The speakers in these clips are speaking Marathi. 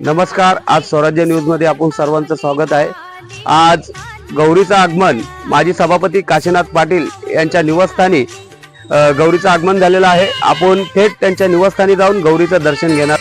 नमस्कार आज स्वराज्य न्यूजमध्ये आपण सर्वांचं स्वागत आहे. आज गौरीचं आगमन माजी सभापती काशीनाथ पाटील यांच्या निवासस्थानी गौरीचं आगमन झालेलं आहे. आपण थेट त्यांच्या निवासस्थानी जाऊन गौरीचं दर्शन घेणार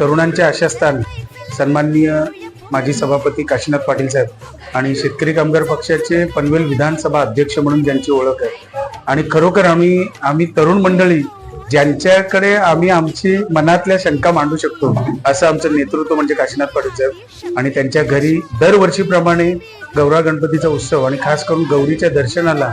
तरुणांच्या आशास्थान सन्माननीय माजी सभापती काशीनाथ पाटील साहेब आणि शेतकरी कामगार पक्षाचे पनवेल विधानसभा अध्यक्ष म्हणून ज्यांची ओळख आहे. आणि खरोखर आम्ही आम्ही तरुण मंडळी ज्यांच्याकडे आम्ही आमची मनातल्या शंका मांडू शकतो असं आमचं नेतृत्व म्हणजे काशीनाथ पाटील साहेब आणि त्यांच्या घरी दरवर्षीप्रमाणे गौरा गणपतीचा उत्सव आणि खास करून गौरीच्या दर्शनाला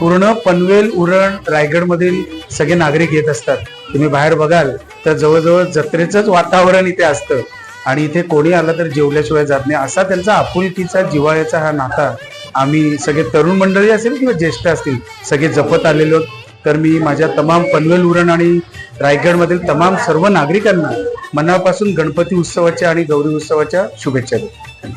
पूर्ण पनवेल उरण रायगडमधील सगळे नागरिक येत असतात. तुम्ही बाहेर बघाल तर जवळजवळ जत्रेचंच वातावरण इथे असतं. आणि इथे कोणी आलं तर जेवल्याशिवाय जात नाही. असा त्यांचा आपुलकीचा जिवाळ्याचा हा नाता आम्ही सगळे तरुण मंडळी असेल किंवा ज्येष्ठ असतील सगळे जपत आलेलो तर मी माझ्या तमाम पनवेल उरण आणि रायगडमधील तमाम सर्व नागरिकांना मनापासून गणपती उत्सवाच्या आणि गौरी उत्सवाच्या शुभेच्छा देतो.